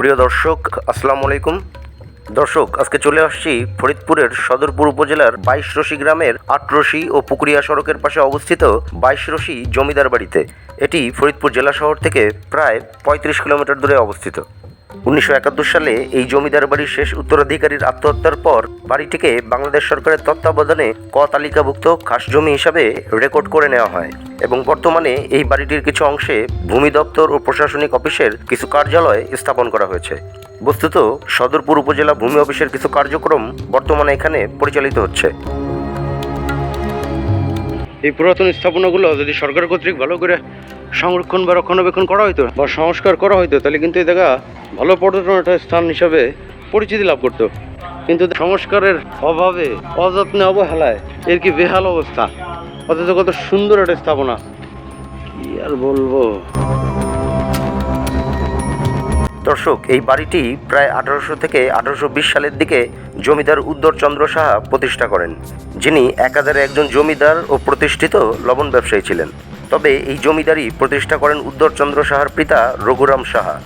প্রিয় দর্শক, আসসালামু আলাইকুম। দর্শক, আজকে চলে আসছি ফরিদপুরের সদরপুর উপজেলার বাইশরশি গ্রামের আটরশি ও পুকুরিয়া সড়কের পাশে অবস্থিত বাইশরশি জমিদার বাড়িতে। এটি ফরিদপুর জেলা শহর থেকে প্রায় পঁয়ত্রিশ কিলোমিটার দূরে অবস্থিত। উনিশশো একাত্তর সালে এই জমিদার বাড়ির শেষ উত্তরাধিকারীর আত্মহত্যার পর বাড়িটিকে বাংলাদেশ সরকারের তত্ত্বাবধানে ক তালিকাভুক্ত খাস জমি হিসাবে রেকর্ড করে নেওয়া হয় এবং বর্তমানে এই বাড়িটির কিছু অংশে ভূমি দপ্তর ও প্রশাসনিক অফিসের কিছু কার্যালয় স্থাপন করা হয়েছে। বস্তুত সদরপুর উপজেলা ভূমি অফিসের কিছু কার্যক্রম বর্তমানে এখানে পরিচালিত হচ্ছে। এই পুরাতন স্থাপনাগুলো যদি সরকার কর্তৃক ভালো করে সংরক্ষণ বা রক্ষণাবেক্ষণ করা হতো বা সংস্কার করা হতো তাহলে কিন্তু এই জায়গা ভালো পর্যটন একটা স্থান হিসাবে পরিচিতি লাভ করতো। কিন্তু সংস্কারের অভাবে, অযত্নে অবহেলায় এর কি বেহাল অবস্থা? অথচ কত সুন্দর একটা স্থাপনা। কি আর বলব? দর্শক, এই বাড়িটি প্রায় আঠারোশো থেকে আঠারোশো বিশ সালের দিকে জমিদার উদ্দর চন্দ্র সাহা প্রতিষ্ঠা করেন, যিনি একাধারে একজন জমিদার ও প্রতিষ্ঠিত লবণ ব্যবসায়ী ছিলেন। তবে এই জমিদারি প্রতিষ্ঠা করেন উদ্ধরচন্দ্র সাহার পিতা রঘুরাম সাহা।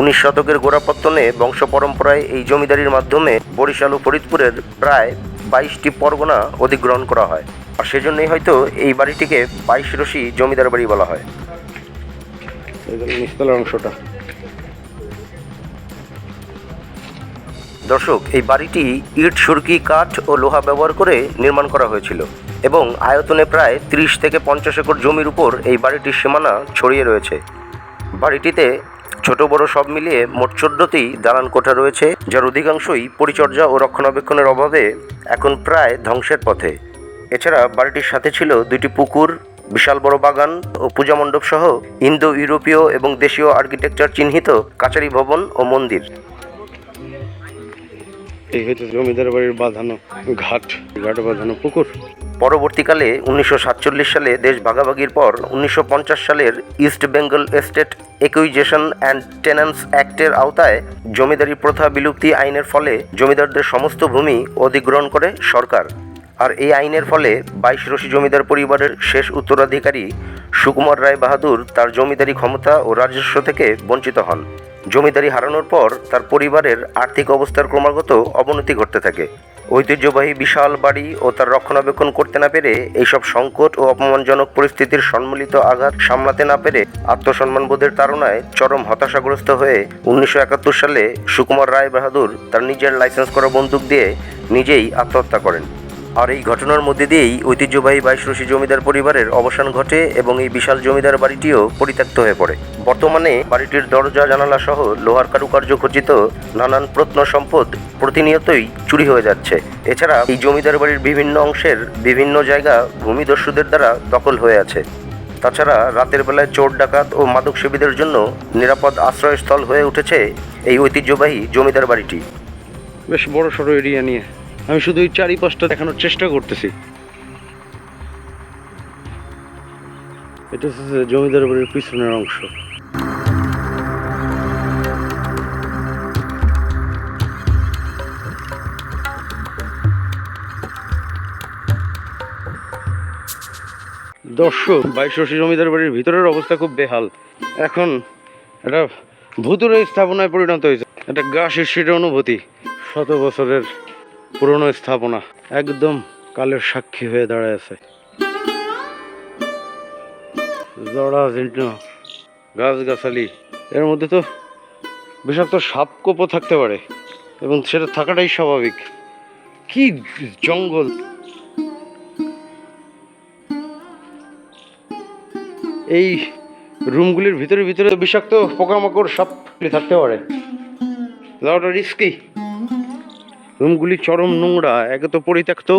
উনিশ শতকের গোড়াপত্তনে বংশ পরম্পরায় এই জমিদারির মাধ্যমে বরিশাল ও ফরিদপুরের প্রায় বাইশটি পরগনা অধিগ্রহণ করা হয়। আর সেজন্যই হয়তো এই বাড়িটিকে বাইশ রশি জমিদার বাড়ি বলা হয়। অংশটা। দর্শক, এই বাড়িটি ইট, সুরকি, কাঠ ও লোহা ব্যবহার করে নির্মাণ করা হয়েছিল এবং আয়তনে প্রায় ত্রিশ থেকে পঞ্চাশ একর জমির উপর এই বাড়িটির সীমানা ছড়িয়ে রয়েছে। বাড়িটিতে ছোট বড় সব মিলিয়ে মোট চোদ্দটি দালান কোঠা রয়েছে, যার অধিকাংশই পরিচর্যা ও রক্ষণাবেক্ষণের অভাবে এখন প্রায় ধ্বংসের পথে। এছাড়া বাড়িটির সাথে ছিল দুটি পুকুর, বিশাল বড় বাগান ও পূজা মণ্ডপ সহ ইন্দো ইউরোপীয় এবং দেশীয় আর্কিটেকচার চিহ্নিত কাচারি ভবন ও মন্দির। এই হয়তো জমিদার বাড়ির বাঁধানো ঘাট। ঘাট বাঁধানো পুকুর। পরবর্তীকালে উনিশশো সাতচল্লিশ সালে দেশ ভাগাভাগির পর উনিশশো পঞ্চাশ সালের East Bengal estate acquisition and tenancy অ্যাক্টের আওতায় জমিদারি প্রথা বিলুপ্তি আইনের ফলে জমিদারদের সমস্ত ভূমি অধিগ্রহণ করে সরকার। আর এই আইনের ফলে বাইশ রশি জমিদার পরিবারের শেষ উত্তরাধিকারী সুকুমার রায় বাহাদুর তার জমিদারি ক্ষমতা ও রাজস্ব থেকে বঞ্চিত হন। জমিদারি হারানোর পর তার পরিবারের আর্থিক অবস্থার ক্রমাগত অবনতি ঘটতে থাকে। ঐতিহ্যবাহী বিশাল বাড়ি ও তার রক্ষণাবেক্ষণ করতে না পেরে এইসব সংকট ও অপমানজনক পরিস্থিতির সম্মিলিত আঘাত সামলাতে না পেরে আত্মসম্মানবোধের তাড়নায় চরম হতাশাগ্রস্ত হয়ে উনিশশো একাত্তর সালে সুকুমার রায় বাহাদুর তার নিজের লাইসেন্স করা বন্দুক দিয়ে নিজেই আত্মহত্যা করেন। আর এই ঘটনার মধ্যে দিয়েই ঐতিহ্যবাহী বাইশরশি জমিদার পরিবারের অবসান ঘটে এবং এই বিশাল জমিদার বাড়িটিও পরিত্যক্ত হয়ে পড়ে। বর্তমানে বাড়িটির দরজা, জানালা সহ লোহার কারুকার্য খচিত নানান প্রত্ন সম্পদ প্রতিনিয়তই চুরি হয়ে যাচ্ছে। এছাড়া এই জমিদার বাড়ির বিভিন্ন অংশের বিভিন্ন জায়গা ভূমিদস্যুদের দ্বারা দখল হয়ে আছে। তাছাড়া রাতের বেলায় চোর, ডাকাত ও মাদক সেবীদের জন্য নিরাপদ আশ্রয়স্থল হয়ে উঠেছে এই ঐতিহ্যবাহী জমিদার বাড়িটি। বেশ বড় সড়ো এরিয়া নিয়ে। আমি শুধু এই চারিপাশটা দেখানোর চেষ্টা করতেছি। এটা হচ্ছে জমিদার বাড়ির পিছনের অংশ। দর্শক বাইশরশি জমিদার বাড়ির ভিতরের অবস্থা খুব বেহাল। এখন একটা ভূতুরে স্থাপনায় পরিণত হয়েছে। একটা গা শিরশিরের অনুভূতি। শত বছরের পুরনো স্থাপনা, একদম কালের সাক্ষী হয়ে দাঁড়ায় আছে। জড়া গাছগাছালি, এর মধ্যে তো বিষাক্ত সাপকোপও থাকতে পারে, এবং সেটা থাকাটাই স্বাভাবিক। কি জঙ্গল! এই রুমগুলির ভিতরে ভিতরে বিষাক্ত পোকামাকড় সাপগুলি থাকতে পারে। যাওয়াটা রিস্কি রুমগুলি চরম নোংরা একে তো পরিত্যক্ত।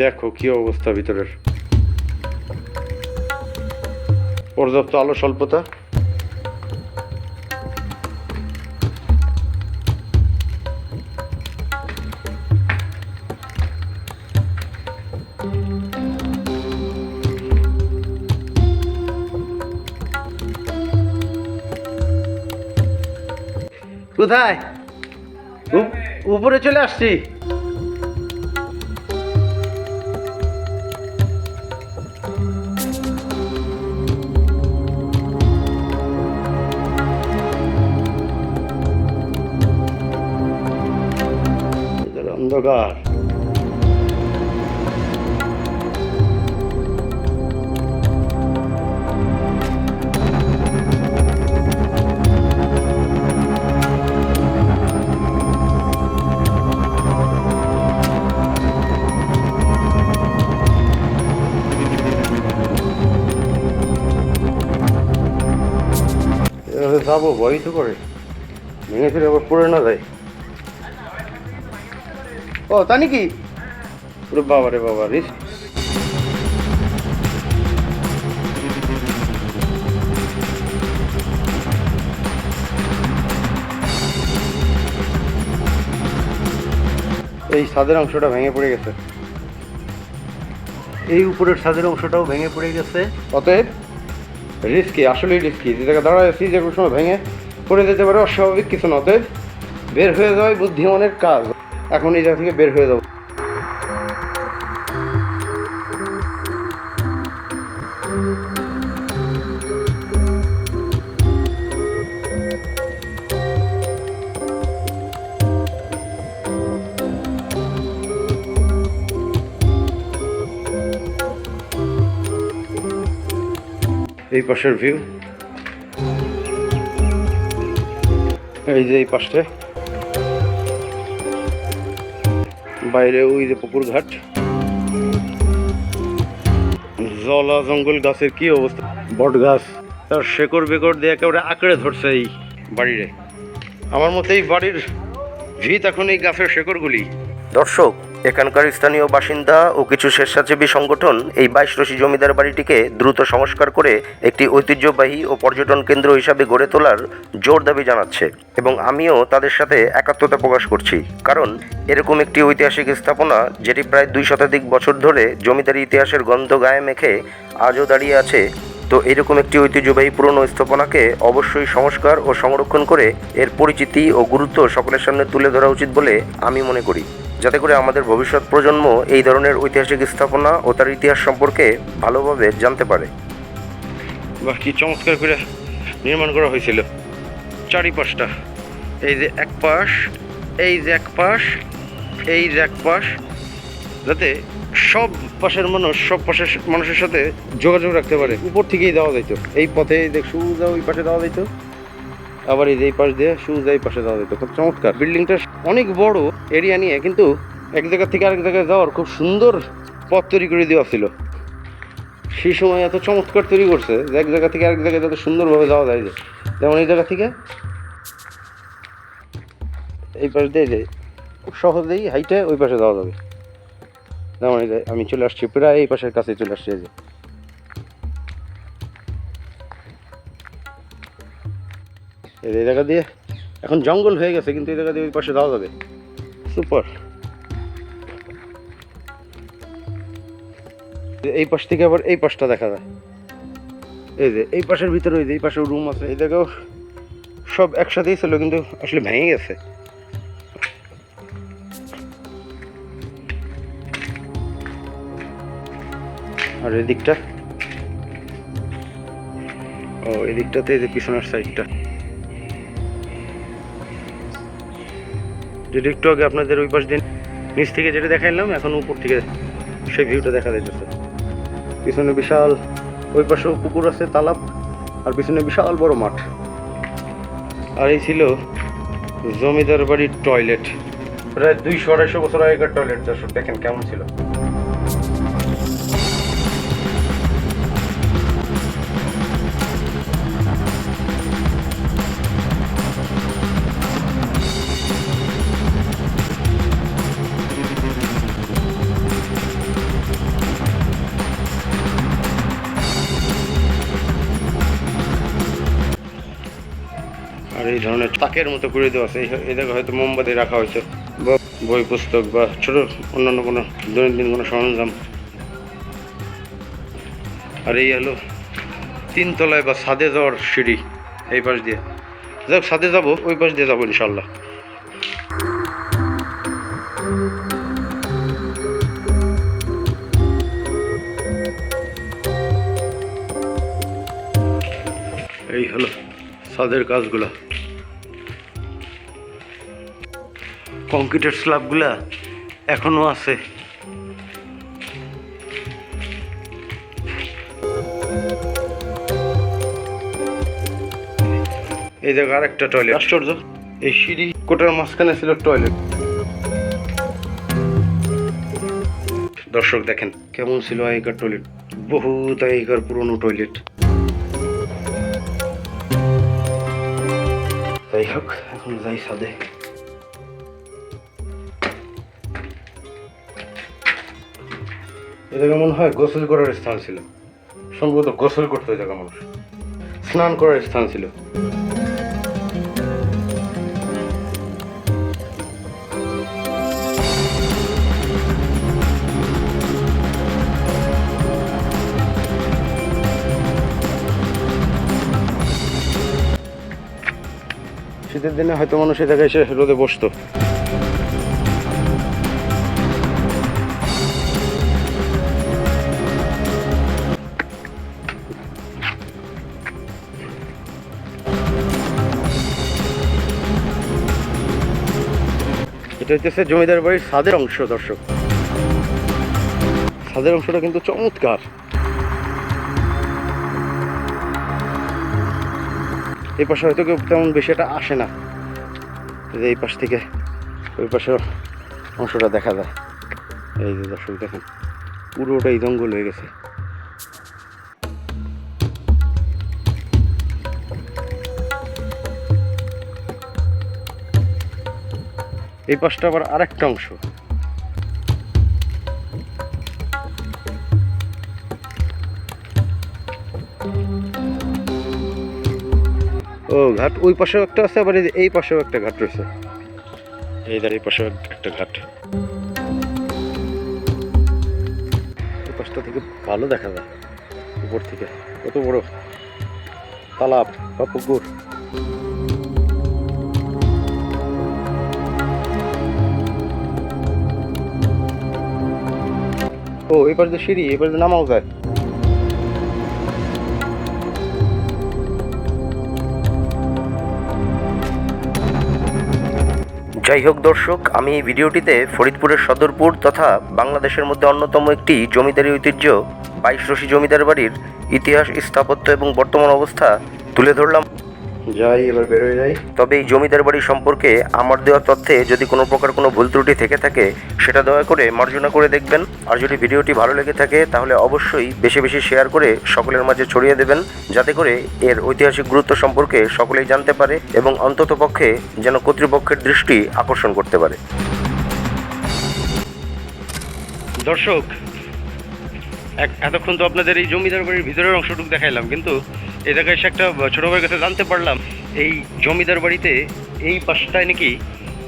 দেখো কি অবস্থা ভিতরের। পর্যাপ্ত আলো স্বল্পতা। কোথায়? উপরে চলে আসছি। যাব, ভয় তো করে। ভেঙে ফিরে আবার পড়ে না যায়। ও, তা নাকি? ওরে বাবা রে বাবা রিস এই ছাদের অংশটা ভেঙে পড়ে গেছে। এই উপরের ছাদের অংশটাও ভেঙে পড়ে গেছে। অতএব রিস্কি, আসলেই রিস্কি। যে জায়গায় দাঁড়ায় আছি, যে কোনো সময় ভেঙে পড়ে যেতে পারে, অস্বাভাবিক কিছু নতে বের হয়ে যাওয়াই বুদ্ধিমানের কাজ। এখন এই জায়গা থেকে বের হয়ে যাব। এই পাশের ভিউ এই যে এই পাশে। বাইরে ওই যে পুকুর ঘাট। জলা জঙ্গল গাছের কি অবস্থা? বট গাছ। তার শেকড় বেকড় দিয়ে একেবারে আঁকড়ে ধরছে এই বাড়িরে। আমার মতে এই বাড়ির ভিত এখন এই গাছের শেকড়গুলি। দর্শক এখানকার স্থানীয় বাসিন্দা ও কিছু স্বেচ্ছাসেবী সংগঠন এই বাইশ রশি জমিদার বাড়িটিকে দ্রুত সংস্কার করে একটি ঐতিহ্যবাহী ও পর্যটন কেন্দ্র হিসাবে গড়ে তোলার জোর দাবি জানাচ্ছে এবং আমিও তাদের সাথে একাত্মতা প্রকাশ করছি। কারণ এরকম একটি ঐতিহাসিক স্থাপনা যেটি প্রায় দুই শতাধিক বছর ধরে জমিদারি ইতিহাসের গন্ধ গায়ে মেখে আজও দাঁড়িয়ে আছে, তো এরকম একটি ঐতিহ্যবাহী পুরনো স্থাপনাকে অবশ্যই সংস্কার ও সংরক্ষণ করে এর পরিচিতি ও গুরুত্ব সকলের সামনে তুলে ধরা উচিত বলে আমি মনে করি। যাতে করে আমাদের ভবিষ্যৎ প্রজন্ম এই ধরনের ঐতিহাসিক স্থাপনা ও তার ইতিহাস সম্পর্কে ভালোভাবে জানতে পারে। বাহ, কি চমৎকার করে নির্মাণ করা হয়েছিল। চারিপাশটা, এই যে এক পাশ, এই যে এক পাশ, এই যে এক পাশ, যাতে সব পাশের মানুষ, সব পাশের মানুষের সাথে যোগাযোগ রাখতে পারে। উপর থেকেই দেওয়া যাইতো। এই পথে দেখ সুজা ওই পাশে দেওয়া যাইতো। আবার এই এই পাশ দিয়ে সুজা এই পাশে যাওয়া যেত খুব চমৎকার। বিল্ডিংটা অনেক বড় এরিয়া নিয়ে, কিন্তু এক জায়গা থেকে আরেক জায়গায় যাওয়ার খুব সুন্দর পথ তৈরি করে দেওয়া ছিল। সেই সময় এত চমৎকার তৈরি করছে যে এক জায়গা থেকে আরেক জায়গায় যাতে সুন্দরভাবে যাওয়া যায় যে। যেমন এই জায়গা থেকে এই পাশ দিয়ে যে, খুব সহজেই হাইটে ওই পাশে যাওয়া যাবে। যেমন আমি চলে আসছি, প্রায় এই পাশের কাছে চলে আসছি এই যে। এই জায়গা দিয়ে এখন জঙ্গল হয়ে গেছে, কিন্তু এই জায়গা দিয়ে ওই পাশে যাওয়া যাবে। সুপার। এই পাশ থেকে আবার এই পাশটা দেখা যায়। এই যে এই পাশের ভিতরে ওই যে এই পাশে রুম আছে, এই জায়গাও সব একসাথেই ছিল, কিন্তু আসলে ভেঙে গেছে। আর এদিকটা? ও, এদিকটাতে এই যে পিছনের সাইডটা যেটা একটু আগে আপনাদের ওই পাশ দিন নিচ থেকে যেটা দেখাইলাম, এখন উপর থেকে সেই ভিউটা দেখা যাইতেছে। পিছনে বিশাল, ওই পাশে পুকুর আছে, তালাব, আর পিছনে বিশাল বড় মাঠ। আর এই ছিল জমিদার বাড়ির টয়লেট প্রায় দুইশো আড়াইশো বছর আগেকার টয়লেট দর্শক, দেখেন কেমন ছিল। ধরনের তাকের মতো করে দেওয়া আছে। জায়গায় হয়তো মোমবাতি রাখা হয়েছে বা বই পুস্তক বা ছোট অন্যান্য কোনো দৈনন্দিন কোনো সরঞ্জাম। আর এই হলো তিনতলায় বা ছাদে যাওয়ার সিঁড়ি এই পাশ দিয়ে। যাক সাথে যাব, ওই পাশ দিয়ে যাব ইনশাল্লাহ এই হলো ছাদের কাজগুলা। কংক্রিটের স্ল্যাবগুলা এখনও আছে। এই জায়গা আরেকটা টয়লেট আশ্চর্য। এই সিঁড়ি কোটার মাঝখানে ছিল টয়লেট দর্শক দেখেন কেমন ছিল আগেকার টয়লেট বহুত আগেকার পুরনো টয়লেট যাই হোক এখন যাই সাদে এ মনে হয় গোসল করার স্থান ছিল। সম্ভবত গোসল করতে জায়গা মানুষ। স্নান করার স্থান ছিল। শীতের দিনে হয়তো মানুষ এ জায়গায় এসে রোদে বসতো। হচ্ছে জমিদার বাড়ির ছাদের অংশ, দর্শক। ছাদের অংশটা কিন্তু চমৎকার। এই পাশে হয়তো কেউ তেমন বেশি এটা আসে না। যে এই পাশ থেকে ওই পাশের অংশটা দেখা যায়। এই যে দর্শক দেখেন, পুরোটাই জঙ্গল হয়ে গেছে। এই পাশটা আবার আরেকটা অংশ। ও, ঘাট ওই পাশেও একটা আছে, আবার এই পাশেও একটা ঘাট রয়েছে। এই দাঁড় এই পাশেও একটা ঘাট। এই পাশটা থেকে ভালো দেখা যায়, উপর থেকে। কত বড়? তালাব বা পুকুর। ও, এই পাশে সিঁড়ি, এই পাশে নামাও যায় যাই হোক দর্শক, আমি এই ভিডিওটিতে ফরিদপুরের সদরপুর তথা বাংলাদেশের মধ্যে অন্যতম একটি জমিদারি ঐতিহ্য, বাইশ রশি জমিদার বাড়ির ইতিহাস, স্থাপত্য এবং বর্তমান অবস্থা তুলে ধরলাম। যাই এবার বেরোয় যাই। তবে এই জমিদার বাড়ি সম্পর্কে আমার দেওয়া তথ্যে যদি কোনো প্রকার কোনো ভুল ত্রুটি থেকে থাকে সেটা দয়া করে মার্জনা করে দেখবেন। আর যদি ভিডিওটি ভালো লেগে থাকে তাহলে অবশ্যই বেশি বেশি শেয়ার করে সকলের মাঝে ছড়িয়ে দেবেন যাতে করে এর ঐতিহাসিক গুরুত্ব সম্পর্কে সকলেই জানতে পারে এবং অন্ততপক্ষে যেন কর্তৃপক্ষের দৃষ্টি আকর্ষণ করতে পারে। দর্শক এক- এতক্ষণ তো আপনাদের এই জমিদার বাড়ির ভিতরের অংশটুকু দেখাইলাম কিন্তু জায়গায় এসে একটা ছোটো ভাইয়ের কাছে জানতে পারলাম, এই জমিদার বাড়িতে এই পাশটায় নাকি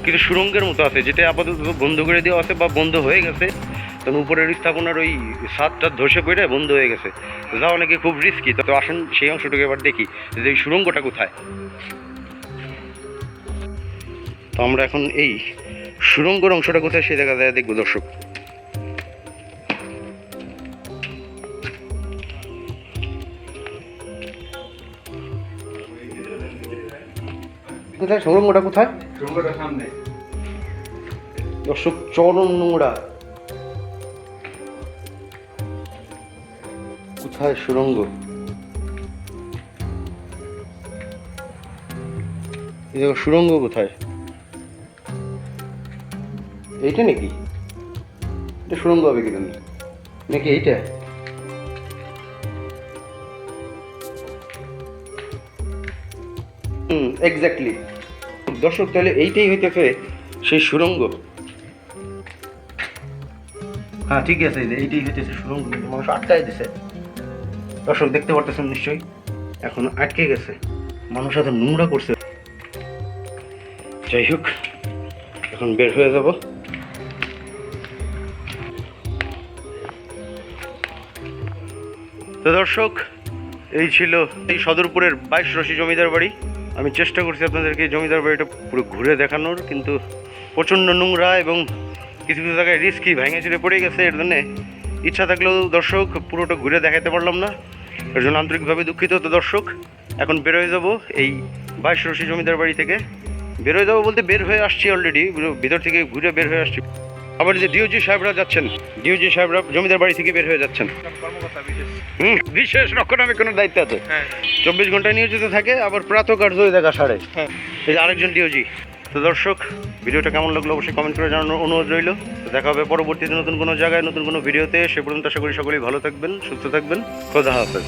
কিছু সুরঙ্গের মতো আছে, যেটা আপাতত বন্ধ করে দেওয়া আছে বা বন্ধ হয়ে গেছে। কারণ উপরের স্থাপনার ওই ছাদটা ধসে পড়ে বন্ধ হয়ে গেছে। তো যাওয়া নাকি খুব রিস্কি তো আসেন সেই অংশটুকু এবার দেখি যে এই সুরঙ্গটা কোথায়। তো আমরা এখন এই সুরঙ্গর অংশটা কোথায়, সে দেখা যায় দেখব দর্শক। কোথায়? সুরঙ্গটা কোথায়? সামনে। দর্শক চরম নোংরা। কোথায় সুরঙ্গ? দেখো সুরঙ্গ কোথায়? এইটা নাকি? এটা সুরঙ্গ হবে কি জানি? নাকি এইটা? হুম এক্স্যাক্টলি দর্শক, তাহলে এইটাই হইতেছে সেই সুরঙ্গ। হ্যাঁ ঠিক আছে এইটাই হইতেছে সুরঙ্গ মানুষ আটকায় দিছে। দর্শক, দেখতে পারতেছেন নিশ্চয়ই? এখন আটকে গেছে। মানুষ এত নোংরা করছে। যাই হোক, এখন বের হয়ে যাব। তো দর্শক, এই ছিল এই সদরপুরের বাইশ রশি জমিদার বাড়ি। আমি চেষ্টা করছি আপনাদেরকে জমিদার বাড়িটা পুরো ঘুরে দেখানোর, কিন্তু প্রচণ্ড নোংরা এবং কিছু কিছু জায়গায় রিস্কি ভেঙে চুরে পড়ে গেছে, এর জন্যে ইচ্ছা থাকলেও দর্শক পুরোটা ঘুরে দেখাতে পারলাম না। এর জন্য আন্তরিকভাবে দুঃখিত তো দর্শক, এখন বেরোয় যাব এই বাইশ রশি জমিদার বাড়ি থেকে। বেরোয় যাব বলতে বের হয়ে আসছি অলরেডি ভিতর থেকে ঘুরে বের হয়ে আসছি। আবার যে ডিওজি সাহেবরা যাচ্ছেন ডিওজি সাহেবরা জমিদার বাড়ি থেকে বের হয়ে যাচ্ছেন। হুম বিশেষ রক্ষণাবেক্ষণের দায়িত্ব আছে? চব্বিশ ঘন্টায় নিয়োজিত থাকে আবার প্রাতঃ কার্য ওই দেখা সাড়ে এই যে আরেকজন ডিওজি তো দর্শক ভিডিওটা কেমন লাগল অবশ্যই কমেন্ট করে জানানোর অনুরোধ রইল। দেখা হবে পরবর্তীতে নতুন কোনো জায়গায় নতুন কোনো ভিডিওতে। সে পর্যন্ত আশা করি সকলেই ভালো থাকবেন সুস্থ থাকবেন। খোদা হাফেজ।